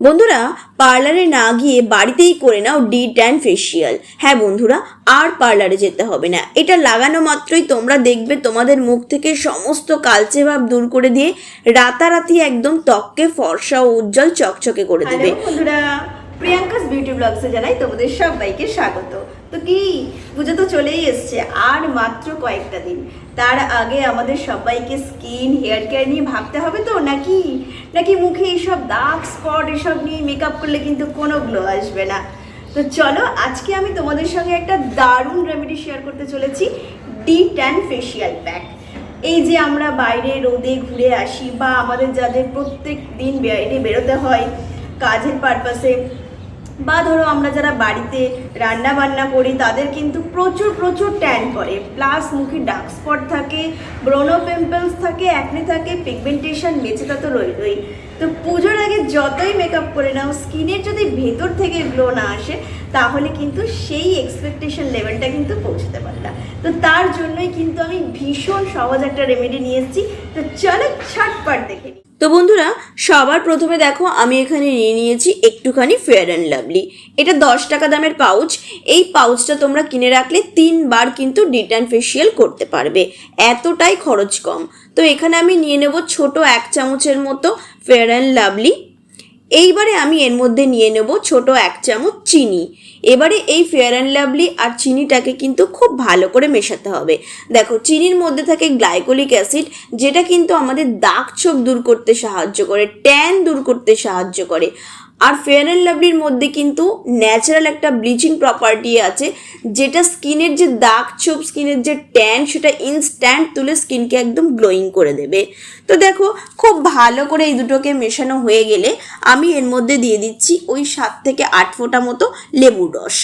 বন্ধুরা পার্লারে না গিয়ে বাড়িতেই করে নাও ডি ট্যান ফেসিয়াল। হ্যাঁ বন্ধুরা আর পার্লারে যেতে হবে না। এটা লাগানো মাত্রই তোমরা দেখবে তোমাদের মুখ থেকে সমস্ত কালচে ভাব দূর করে দিয়ে রাতারাতি একদম ত্বককে ফর্সা ও উজ্জ্বল চকচকে করে দেবে। হ্যালো বন্ধুরা প্রিয়াঙ্কাস বিউটি ব্লগসে জানাই তোমাদের সবাইকে স্বাগত। তো কি? পুজো তো চলেই এসছে, আর মাত্র কয়েকটা দিন। তার আগে আমাদের সবাইকে স্কিন, হেয়ার কেয়ার নিয়ে ভাবতে হবে তো নাকি? নাকি মুখে এইসব দাগ স্পট এসব নিয়ে মেকআপ করলে কিন্তু কোনো গ্লো আসবে না? তো চলো, আজকে আমি তোমাদের সঙ্গে একটা দারুণ রেমেডি শেয়ার করতে চলেছি ডি ট্যান ফেসিয়াল প্যাক এই যে আমরা বাইরে রোদে ঘুরে আসি বা আমাদের যাদের প্রত্যেক দিন বাইরে বেরোতে হয়, কাজের পারপাসে বা ধরো আমরা যারা বাড়িতে রান্না বান্না করি, তাদের কিন্তু প্রচুর প্রচুর ট্যান করে। প্লাস মুখে ডার্ক স্পট থাকে ব্রোনো পিম্পলস থাকে অ্যাকনে থাকে পিগমেন্টেশন মেচেটা তো রই রই তো পুজোর আগে যতই মেকআপ করে নাও স্কিনের যদি ভেতর থেকে গ্লো না আসে, তাহলে কিন্তু সেই এক্সপেকটেশন লেভেলটা কিন্তু পৌঁছতে পারে না। তো তার জন্যই কিন্তু আমি ভীষণ সহজ একটা রেমেডি নিয়ে এসেছি। তো চলো ছটপট দেখে নিই। তো বন্ধুরা, সবার প্রথমে দেখো, আমি এখানে নিয়ে নিয়েছি একটুখানি ফেয়ার অ্যান্ড লাভলি এটা দশ টাকা দামের পাউচ এই পাউচটা তোমরা কিনে রাখলে তিনবার কিন্তু ডিটার্ন ফেসিয়াল করতে পারবে। এতটাই খরচ কম। তো এখানে আমি নিয়ে নেব ছোট এক চামচের মতো ফেয়ার অ্যান্ড লাভলি এইবারে আমি এর মধ্যে নিয়ে নেব ছোট এক চামচ চিনি। এবারে এই ফেয়ার অ্যান্ড লাভলি আর চিনিটাকে কিন্তু খুব ভালো করে মেশাতে হবে। দেখো, চিনির মধ্যে থাকে গ্লাইকোলিক অ্যাসিড, যেটা কিন্তু আমাদের দাগ ছোপ দূর করতে সাহায্য করে, ট্যান দূর করতে সাহায্য করে। আর ফেয়ার অ্যান্ড লাভলির মধ্যে কিন্তু ন্যাচারাল একটা ব্লিচিং প্রপার্টি আছে, যেটা স্কিনের যে দাগ ছোপ স্কিনের যে ট্যান সেটা ইনস্ট্যান্ট তুলে স্কিনকে একদম গ্লোয়িং করে দেবে। তো দেখো, খুব ভালো করে এই দুটোকে মেশানো হয়ে গেলে আমি এর মধ্যে দিয়ে দিচ্ছি ওই সাত থেকে আট ফোঁটা মতো লেবুর রস।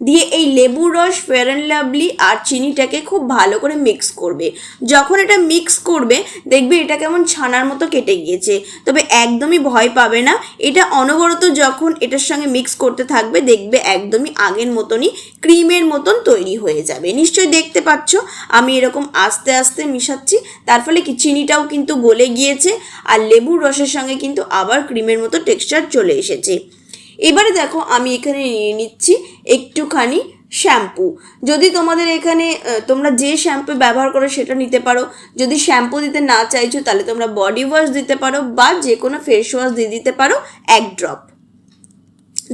দিয়ে এই লেবুর রস ফেয়ার অ্যান্ড লাভলি আর চিনিটাকে খুব ভালো করে মিক্স করবে। যখন এটা মিক্স করবে, দেখবে এটা কেমন ছানার মতো কেটে গিয়েছে। তবে একদমই ভয় পাবে না। এটা অনবরত যখন এটার সঙ্গে মিক্স করতে থাকবে, দেখবে একদমই আগের মতনই ক্রিমের মতন তৈরি হয়ে যাবে। নিশ্চয়ই দেখতে পাচ্ছ, আমি এরকম আস্তে আস্তে মিশাচ্ছি। তার ফলে কি চিনিটাও কিন্তু গলে গিয়েছে, আর লেবুর রসের সঙ্গে কিন্তু আবার ক্রিমের মতো টেক্সচার চলে এসেছে। এবারে দেখো আমি এখানে নিয়ে নিচ্ছি একটুখানি শ্যাম্পু। যদি তোমাদের এখানে তোমরা যে শ্যাম্পু ব্যবহার করো সেটা নিতে পারো। যদি শ্যাম্পু দিতে না চাইছো তাহলে তোমরা বডি ওয়াশ দিতে পারো বা যে কোনো ফেস ওয়াশ দিয়ে দিতে পারো, এক ড্রপ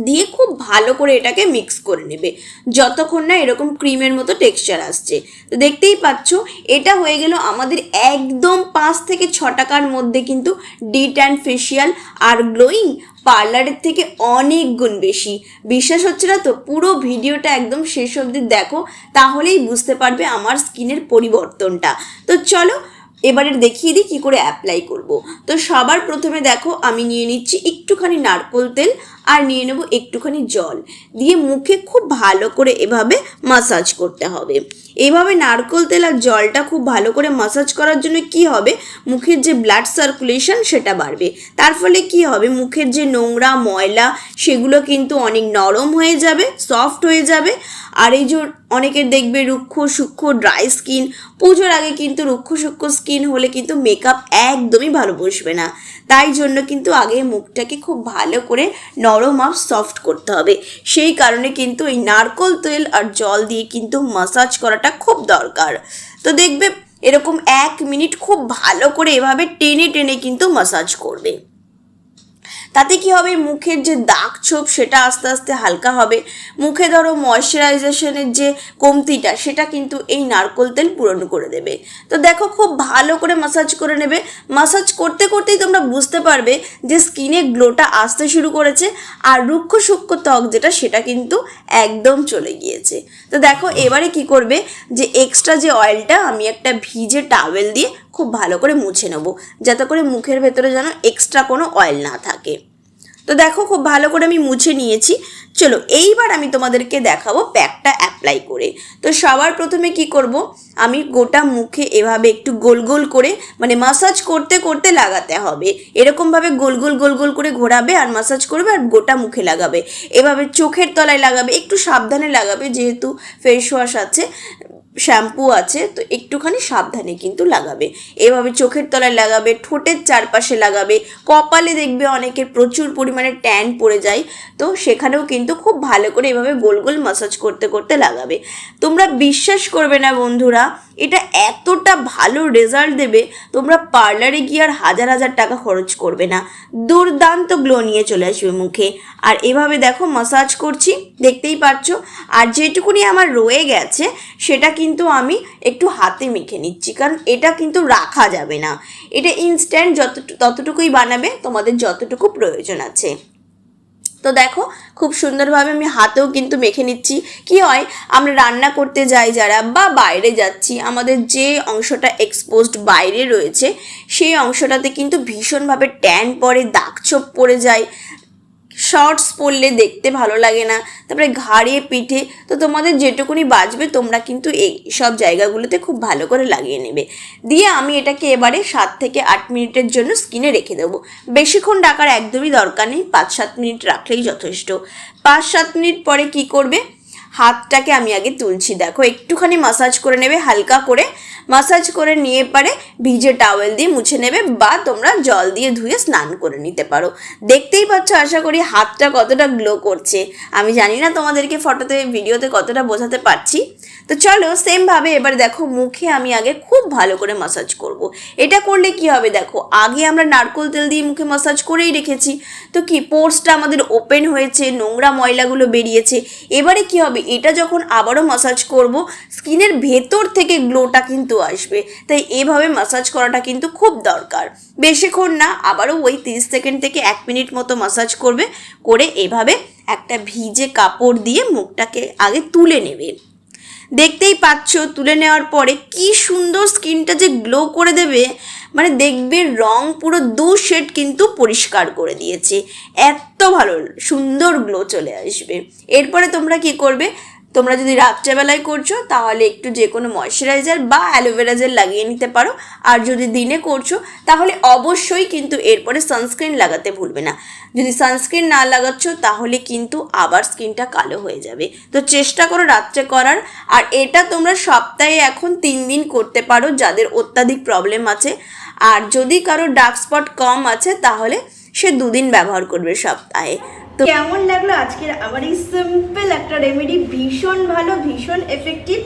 দিয়ে খুব ভালো করে এটাকে মিক্স করে নেবে। যতক্ষণ না এরকম ক্রিমের মতো টেক্সচার আসছে। তো দেখতেই পাচ্ছ, এটা হয়ে গেল আমাদের একদম পাঁচ থেকে ছ টাকার মধ্যে কিন্তু ডিট অ্যান্ড ফেসিয়াল আর গ্লোয়িং পার্লারের থেকে অনেক গুণ বেশি। বিশ্বাস হচ্ছে না তো? পুরো ভিডিওটা একদম শেষ অবধি দেখো, তাহলেই বুঝতে পারবে আমার স্কিনের পরিবর্তনটা। তো চলো, এবারে দেখিয়ে দিই কী করে অ্যাপ্লাই করব। তো সবার প্রথমে দেখো, আমি নিয়ে নিচ্ছি একটুখানি নারকোল তেল আর নিয়ে নেব একটুখানি জল। দিয়ে মুখে খুব ভালো করে এভাবে মাসাজ করতে হবে। এভাবে নারকোল তেল আর জলটা খুব ভালো করে মাসাজ করার জন্য কি হবে? মুখের যে ব্লাড সার্কুলেশন সেটা বাড়বে। তার ফলে কি হবে? মুখের যে নোংরা ময়লা সেগুলো কিন্তু অনেক নরম হয়ে যাবে সফট হয়ে যাবে। আর এই যে অনেকের দেখবে রুক্ষ, সূক্ষ্ম ড্রাই স্কিন পুজোর আগে কিন্তু রুক্ষ, সূক্ষ্ম স্কিন হলে কিন্তু মেকআপ একদমই ভালো বসবে না। তাই জন্য কিন্তু আগে মুখটাকে খুব ভালো করে নরম আর সফট করতে হবে। সেই কারণে কিন্তু এই নারকোল তেল আর জল দিয়ে কিন্তু মাসাজ করাটা খুব দরকার। তো দেখবে এরকম এক মিনিট খুব ভালো করে এভাবে টেনে টেনে কিন্তু মাসাজ করবে। তাতে কি হবে? মুখের যে দাগ ছোপ সেটা আস্তে আস্তে হালকা হবে। মুখে ধরো ময়শ্চারাইজেশনের যে কমতিটা সেটা কিন্তু এই নারকোল তেল পূরণ করে দেবে। তো দেখো খুব ভালো করে মাসাজ করে নেবে। মাসাজ করতে করতেই তোমরা বুঝতে পারবে যে স্কিনে গ্লোটা আসতে শুরু করেছে আর রুক্ষ সূক্ষ্ম ত্বক যেটা সেটা কিন্তু একদম চলে গিয়েছে। তো দেখো এবারে কি করবে? যে এক্সট্রা যে অয়েলটা আমি একটা ভিজে টাওয়েল দিয়ে খুব ভালো করে মুছে নেব, যাতে করে মুখের ভেতরে যেন এক্সট্রা কোনো অয়েল না থাকে। তো দেখো খুব ভালো করে আমি মুছে নিয়েছি। চলো এইবার আমি তোমাদেরকে দেখাবো প্যাকটা অ্যাপ্লাই করে। তো সবার প্রথমে কি করব? আমি গোটা মুখে এভাবে একটু গোল গোল করে মানে মাসাজ করতে করতে লাগাতে হবে। এরকমভাবে গোল গোল গোল গোল করে ঘোরাবে আর মাসাজ করবে আর গোটা মুখে লাগাবে। এভাবে চোখের তলায় লাগাবে, একটু সাবধানে লাগাবে যেহেতু ফেস ওয়াশ আছে। শ্যাম্পু আছে, তো একটুখানি সাবধানে কিন্তু লাগাবে। এভাবে চোখের তলায় লাগাবে, ঠোঁটের চারপাশে লাগাবে, কপালে দেখবে অনেকের প্রচুর পরিমাণে ট্যান পড়ে যায়, তো সেখানেও কিন্তু খুব ভালো করে এভাবে গোল গোল মাসাজ করতে করতে লাগাবে। তোমরা বিশ্বাস করবে না বন্ধুরা, এটা এতটা ভালো রেজাল্ট দেবে, তোমরা পার্লারে গিয়ে আর হাজার হাজার টাকা খরচ করবে না। দুর্দান্ত গ্লো নিয়ে চলে আসবে মুখে। আর এভাবে দেখো মাসাজ করছি, দেখতেই পাচ্ছ। আর যেটুকুনি আমার রয়ে গেছে, সেটা কিন্তু আমি একটু হাতে মেখে নিচ্ছি, কারণ এটা কিন্তু রাখা যাবে না। এটা ইনস্ট্যান্ট যত ততটুকুই বানাবে, তোমাদের যতটুকু প্রয়োজন আছে। তো দেখো, খুব সুন্দরভাবে আমি হাতেও কিন্তু মেখে নিচ্ছি। কি হয়, আমরা রান্না করতে যাই যারা বা বাইরে যাচ্ছি, আমাদের যে অংশটা এক্সপোজড বাইরে রয়েছে, সেই অংশটাতে কিন্তু ভীষণভাবে ট্যান পড়ে দাগ ছোপ পড়ে যায়। শর্টস পরলে দেখতে ভালো লাগে না, তারপরে ঘাড়ে পিঠে, তো তোমাদের যেটুকুনি বাজবে তোমরা কিন্তু এই সব জায়গাগুলোতে খুব ভালো করে লাগিয়ে নেবে। দিয়ে আমি এটাকে এবারে সাত থেকে আট মিনিটের জন্য স্কিনে রেখে দেবো। বেশিক্ষণ ডাকার একদমই দরকার নেই, পাঁচ সাত মিনিট রাখলেই যথেষ্ট। পাঁচ সাত মিনিট পরে কি করবে? হাতটাকে আমি আগে তুলছি। দেখো, একটুখানি মাসাজ করে নেবে, হালকা করে মাসাজ করে নিয়ে পারে, ভিজে টাওয়েল দিয়ে মুছে নেবে বা তোমরা জল দিয়ে ধুয়ে স্নান করে নিতে পারো। দেখতেই পাচ্ছ, আশা করি হাতটা কতটা গ্লো করছে। আমি জানি না তোমাদেরকে ফটোতে ভিডিওতে কতটা বোঝাতে পারছি। তো চলো সেমভাবে এবার দেখো, মুখে আমি আগে খুব ভালো করে মাসাজ করব। এটা করলে কি হবে দেখো, আগে আমরা নারকোল তেল দিয়ে মুখে মাসাজ করেই রেখেছি। তো কি পোর্সটা আমাদের ওপেন হয়েছে, নোংরা ময়লাগুলো বেরিয়েছে। এবারে কি হবে এটা যখন আবারও মাসাজ করব, স্কিনের ভেতর থেকে গ্লোটা কিন্তু আসবে। তাই এভাবে মাসাজ করাটা কিন্তু খুব দরকার। বেশিক্ষণ না, আবারও ওই তিরিশ সেকেন্ড থেকে এক মিনিট মতো মাসাজ করবে, করে এভাবে একটা ভিজে কাপড় দিয়ে মুখটাকে আগে তুলে নেবে। দেখতেই পাচ্ছ, তুলে নেওয়ার পরে কি সুন্দর স্কিনটা যে গ্লো করে দেবে মানে দেখবে রং পুরো দু শেড কিন্তু পরিষ্কার করে দিয়েছে। এত ভালো, সুন্দর গ্লো চলে আসবে। এরপরে তোমরা কি করবে? তোমরা যদি রাত্রেবেলায় করছ, তাহলে একটু যে কোনো ময়শ্চারাইজার বা অ্যালোভেরা জেল লাগিয়ে নিতে পারো। আর যদি দিনে করছ, তাহলে অবশ্যই কিন্তু এরপরে সানস্ক্রিন লাগাতে ভুলবে না। যদি সানস্ক্রিন না লাগাচ্ছ, তাহলে কিন্তু আবার স্কিনটা কালো হয়ে যাবে। তো চেষ্টা করো রাত্রে করার। আর এটা তোমরা সপ্তাহে এখন তিন দিন করতে পারো, যাদের অত্যাধিক প্রবলেম আছে। আর যদি কারও ডার্ক স্পট কম আছে, তাহলে সে দুদিন ব্যবহার করবে সপ্তাহে। তো কেমন লাগল আজকের আমার এই সিম্পল একটা রেমেডি ভীষণ ভালো, ভীষণ এফেক্টিভ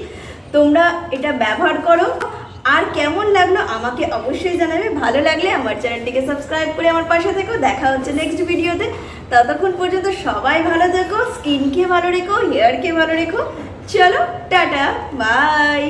তোমরা এটা ব্যবহার করো। আর কেমন লাগল আমাকে অবশ্যই জানাবে। ভালো লাগলে আমার চ্যানেলটিকে সাবস্ক্রাইব করে আমার পাশে থেকো। দেখা হচ্ছে নেক্সট ভিডিওতে ততক্ষণ পর্যন্ত সবাই ভালো থেকো স্কিনকে ভালো রেখো হেয়ারকে ভালো রেখো। চলো, টাটা বাই